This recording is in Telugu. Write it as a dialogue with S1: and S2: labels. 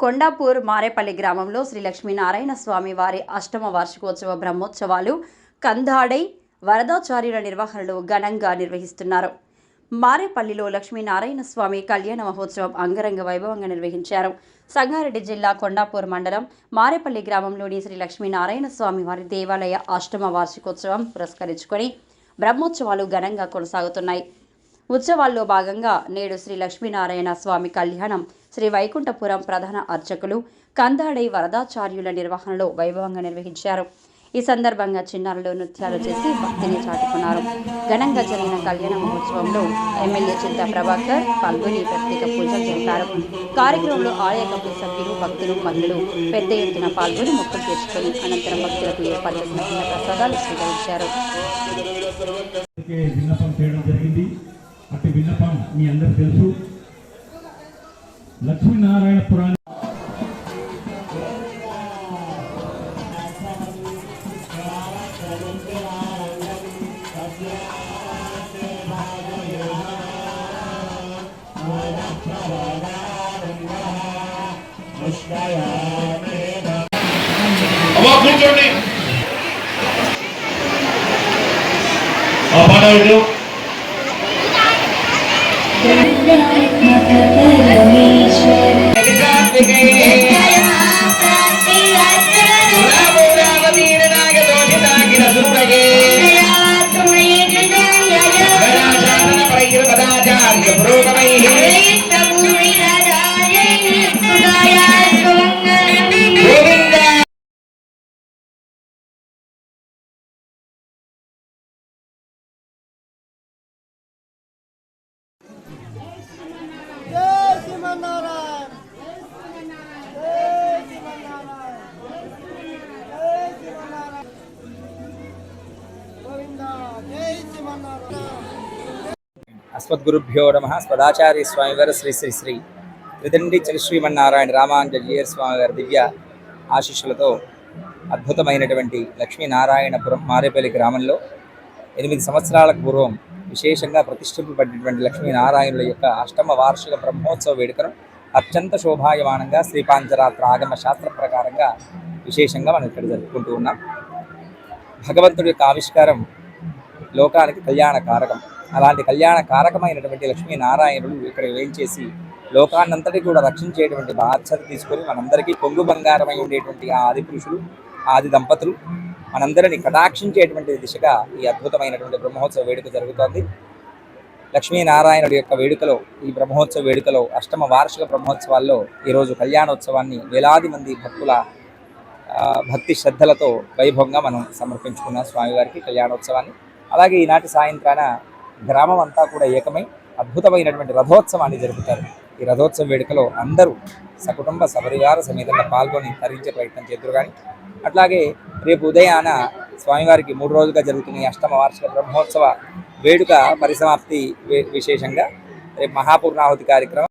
S1: కొండాపూర్ మారేపల్లి గ్రామంలో శ్రీ లక్ష్మీనారాయణ స్వామి వారి అష్టమ వార్షికోత్సవ బ్రహ్మోత్సవాలు కందాడై వరదాచార్యుల నిర్వహణలో ఘనంగా నిర్వహిస్తున్నారు. మారేపల్లిలో లక్ష్మీనారాయణ స్వామి కళ్యాణ మహోత్సవం అంగరంగ వైభవంగా నిర్వహించారు. సంగారెడ్డి జిల్లా కొండాపూర్ మండలం మారేపల్లి గ్రామంలోని శ్రీ లక్ష్మీనారాయణ స్వామి వారి దేవాలయ అష్టమ వార్షికోత్సవం పురస్కరించుకొని బ్రహ్మోత్సవాలు ఘనంగా కొనసాగుతున్నాయి. ఉత్సవాల్లో భాగంగా నేడు శ్రీ లక్ష్మీనారాయణ స్వామి కళ్యాణం శ్రీ వైకుంఠపురం ప్రధాన అర్చకులు కందాడై వరదాచార్యుల నిర్వహణలో వైభవంగా నిర్వహించారు. ఈ సందర్భంగా చిన్నారులు నృత్యాలు చేసి భక్తిని చాటుకున్నారు. ఘనంగా జరిగిన కళ్యాణ మహోత్సవంలో ఎమ్మెల్యే చింత ప్రభాకర్ పాల్గొని ప్రత్యేక పూజలు జరిపారు కార్యక్రమంలో ఆలయ కమిటీ సభ్యులు భక్తులు మహిళలు పెద్ద ఎత్తున పాల్గొని మొక్కలు తీర్చుకొని అనంతరం భక్తులకు ఏర్పాటు చేసిన ప్రసాదాలు స్వీకరించారు.
S2: విన్నపం చేయడం జరిగింది. అట్టి విన్నపం మీ అందరికి తెలుసు. లక్ష్మీనారాయణ పురాణ
S3: అమ్మా కూర్చోండి ఆ పాడాడు
S4: Okay.
S5: అస్మద్గురుభ్యో నమ. స్వదాచార్య స్వామివారి శ్రీ శ్రీ శ్రీ త్రిదండి చరి శ్రీమన్నారాయణ రామాంజలియర్ స్వామివారి దివ్య ఆశీస్సులతో అద్భుతమైనటువంటి లక్ష్మీనారాయణపురం మారేపల్లి గ్రామంలో ఎనిమిది సంవత్సరాల పూర్వం విశేషంగా ప్రతిష్ఠింపబడినటువంటి లక్ష్మీనారాయణుల యొక్క అష్టమ వార్షిక బ్రహ్మోత్సవ వేడుకను అత్యంత శోభాయమానంగా శ్రీపాంచరాత్ర ఆగమ శాస్త్ర ప్రకారంగా విశేషంగా మనం ఇక్కడ జరుపుకుంటూ ఉన్నాం. భగవంతుడి యొక్క ఆవిష్కారం లోకానికి కళ్యాణకారకం. అలాంటి కళ్యాణ కారకమైనటువంటి లక్ష్మీనారాయణుడు ఇక్కడ వేయించేసి లోకాన్నంతటి కూడా రక్షించేటువంటి బాధ్యత తీసుకొని మనందరికీ కొంగు బంగారమై ఉండేటువంటి ఆ ఆది పురుషులు ఆది దంపతులు మనందరిని కటాక్షించేటువంటి దిశగా ఈ అద్భుతమైనటువంటి బ్రహ్మోత్సవ వేడుక జరుగుతోంది. లక్ష్మీనారాయణుడి యొక్క వేడుకలో ఈ బ్రహ్మోత్సవ వేడుకలో అష్టమ వార్షిక బ్రహ్మోత్సవాల్లో ఈరోజు కళ్యాణోత్సవాన్ని వేలాది మంది భక్తుల భక్తి శ్రద్ధలతో వైభవంగా మనం సమర్పించుకున్నాం స్వామివారికి కళ్యాణోత్సవాన్ని. అలాగే ఈనాటి సాయంత్రాన గ్రామం అంతా కూడా ఏకమై అద్భుతమైనటువంటి రథోత్సవాన్ని జరుపుతారు. ఈ రథోత్సవ వేడుకలో అందరూ సకుటుంబ సపరివార సమేతంగా పాల్గొని తరించే ప్రయత్నం చేద్దరు కానీ అట్లాగే రేపు ఉదయాన స్వామివారికి మూడు రోజులుగా జరుగుతున్న అష్టమ వార్షిక బ్రహ్మోత్సవ వేడుక పరిసమాప్తి విశేషంగా రేపు మహాపూర్ణాహుతి కార్యక్రమం